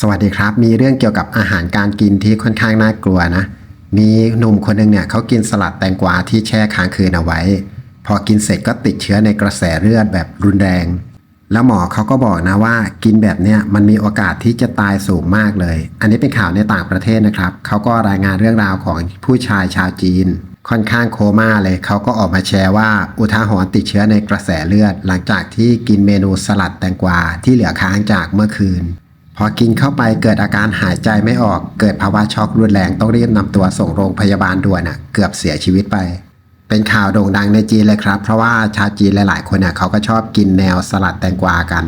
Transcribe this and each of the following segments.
สวัสดีครับ มีเรื่องเกี่ยวกับอาหารการกินที่ค่อนข้างน่ากลัวนะ มีหนุ่มคนหนึงเนี่ยเขากินสลัดแตงกวาที่แช่ค้างคืนเอาไว้ พอกินเสร็จก็ติดเชื้อในกระแสเลือดแบบรุนแรง แล้วหมอเขาก็บอกนะว่ากินแบบเนี้ยมันมีโอกาสที่จะตายสูงมากเลย อันนี้เป็นข่าวในต่างประเทศนะครับ เขาก็รายงานเรื่องราวของผู้ชายชาวจีน ค่อนข้างโคม่าเลยเขาก็ออกมาแชร์ว่า อุทาหรณ์ติดเชื้อในกระแสเลือด หลังจากที่กินเมนูสลัดแตงกวาที่เหลือค้างจากเมื่อคืน พอกินเข้าไปเกิดอาการหายใจไม่ออกเกิดภาวะช็อกรุนแรงต้องรีบนำตัวส่งโรงพยาบาลด่วนน่ะเกือบเสียชีวิตไป เป็นข่าวโด่งดังในจีนเลยครับ เพราะว่าชาวจีนหลาย ๆ คนเนี่ยเขาก็ชอบกินแนวสลัดแตงกวากัน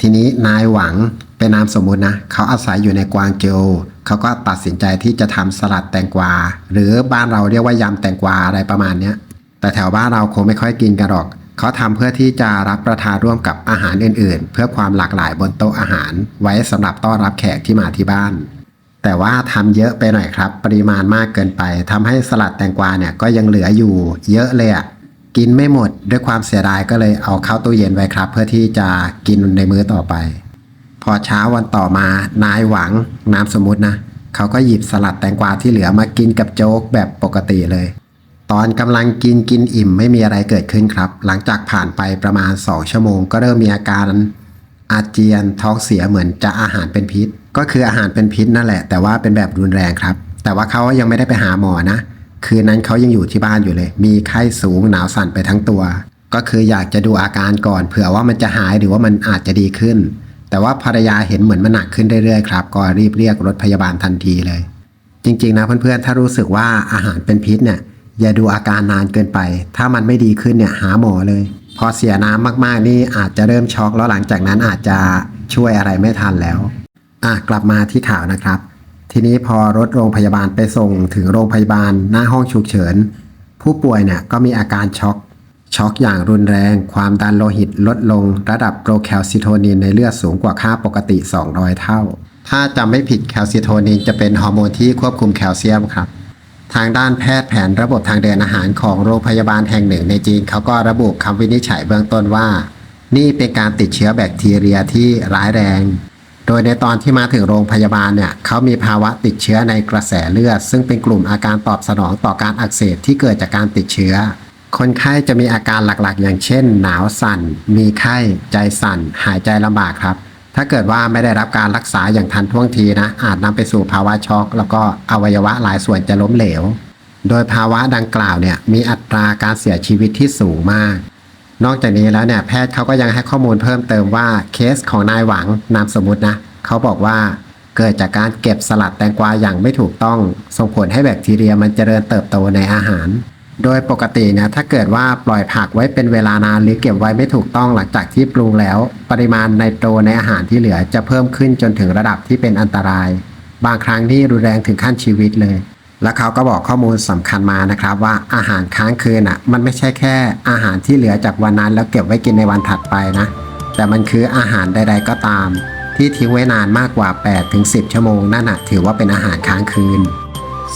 ทีนี้นายหวังเป็นนามสมมุตินะเขาอาศัยอยู่ในกวางโจว เขาก็ตัดสินใจที่จะทำสลัดแตงกวา หรือบ้านเราเรียกว่ายำแตงกวาอะไรประมาณนี้แต่แถวบ้านเราคงไม่ค่อยกินกันหรอก เขาทำเพื่อที่จะรับประทานร่วมกับอาหารอื่น ๆ เพื่อความหลากหลายบนโต๊ะอาหาร ไว้สำหรับต้อนรับแขกที่มาที่บ้าน แต่ว่าทำเยอะไปหน่อยครับ ปริมาณมากเกินไปทำให้สลัดแตงกวาเนี่ยก็ยังเหลืออยู่ เยอะเลยอะ่ะกินไม่หมดด้วยความเสียดายก็เลยเอาเข้าตู้เย็นไว้ครับ เพื่อที่จะกินในมื้อต่อไป พอเช้าวันต่อมานายหวังนามสมมตินะเขาก็หยิบสลัดแตงกวาที่เหลือมากินกับโจ๊กแบบปกติเลย ตอนกำลังกินกินอิ่มไม่มีอะไรเกิดขึ้นครับ หลังจากผ่านไปประมาณ2ชั่วโมง ก็เริ่มมีอาการอาเจียนท้องเสียเหมือนจะอาหารเป็นพิษ ก็คืออาหารเป็นพิษนั่นแหละ แต่ว่าเป็นแบบรุนแรงครับ แต่ว่าเขายังไม่ได้ไปหาหมอนะ คืนนั้นเขายังอยู่ที่บ้านอยู่เลย มีไข้สูงหนาวสั่นไปทั้งตัว ก็คืออยากจะดูอาการก่อน เผื่อว่ามันจะหายหรือว่ามันอาจจะดีขึ้น แต่ว่าภรรยาเห็นเหมือนมันหนักขึ้นเรื่อยๆครับก็รีบเรียกรถพยาบาลทันทีเลย จริงๆนะเพื่อนๆถ้ารู้สึกว่าอาหารเป็นพิษเนี่ยอย่าดูอาการนานเกินไป ถ้ามันไม่ดีขึ้นเนี่ยหาหมอเลย พอเสียน้ำมากๆนี่อาจจะเริ่มช็อกแล้วหลังจากนั้นอาจจะช่วยอะไรไม่ทันแล้วอะกลับมาที่ข่าวนะครับ ทีนี้พอรถโรงพยาบาลไปส่งถึงโรงพยาบาลหน้าห้องฉุกเฉิน ผู้ป่วยเนี่ยก็มีอาการช็อก ช็อกอย่างรุนแรง ความดันโลหิตลดลง ระดับโปรแคลซิโทนินในเลือดสูงกว่าค่าปกติ 200 เท่า ถ้าจำไม่ผิดแคลซิโทนินจะเป็นฮอร์โมนที่ควบคุมแคลเซียมครับ ทางด้านแพทย์แผนระบบทางเดินอาหารของโรงพยาบาลแห่งหนึ่งในจีน เขาก็ระบุคำวินิจฉัยเบื้องต้นว่า นี่เป็นการติดเชื้อแบคทีเรียที่ร้ายแรง โดยในตอนที่มาถึงโรงพยาบาลเนี่ยเขามีภาวะติดเชื้อในกระแสเลือด ซึ่งเป็นกลุ่มอาการตอบสนองต่อการอักเสบที่เกิดจากการติดเชื้อ คนไข้จะมีอาการหลักๆ อย่างเช่น หนาวสั่น มีไข้ ใจสั่น หายใจลำบากครับ ถ้าเกิดว่าไม่ได้รับการรักษาอย่างทันท่วงทีนะ อาจนำไปสู่ภาวะช็อก แล้วก็อวัยวะหลายส่วนจะล้มเหลว โดยภาวะดังกล่าวเนี่ยมีอัตราการเสียชีวิตที่สูงมาก นอกจากนี้แล้วเนี่ยแพทย์เขาก็ยังให้ข้อมูลเพิ่มเติมว่าเคสของนายหวังนามสมมตินะเขาบอกว่าเกิดจากการเก็บสลัดแตงกวาอย่างไม่ถูกต้อง ส่งผลให้แบคทีเรียมันเจริญเติบโตในอาหาร โดยปกติเนี่ยถ้าเกิดว่าปล่อยผักไว้เป็นเวลานานหรือเก็บไว้ไม่ถูกต้องหลังจากที่ปรุงแล้ว ปริมาณไนโตรในอาหารที่เหลือจะเพิ่มขึ้นจนถึงระดับที่เป็นอันตราย บางครั้งที่รุนแรงถึงขั้นชีวิตเลย แล้วเขาก็บอกข้อมูลสำคัญมานะครับว่าอาหารค้างคืนอะมันไม่ใช่แค่อาหารที่เหลือจากวันนั้นแล้วเก็บไว้กินในวันถัดไปนะ แต่มันคืออาหารใด ๆ ก็ตาม ที่ทิ้งไว้นานมากกว่า8-10 ชั่วโมงนั่นน่ะถือว่าเป็นอาหารค้างคืน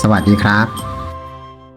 สวัสดีครับ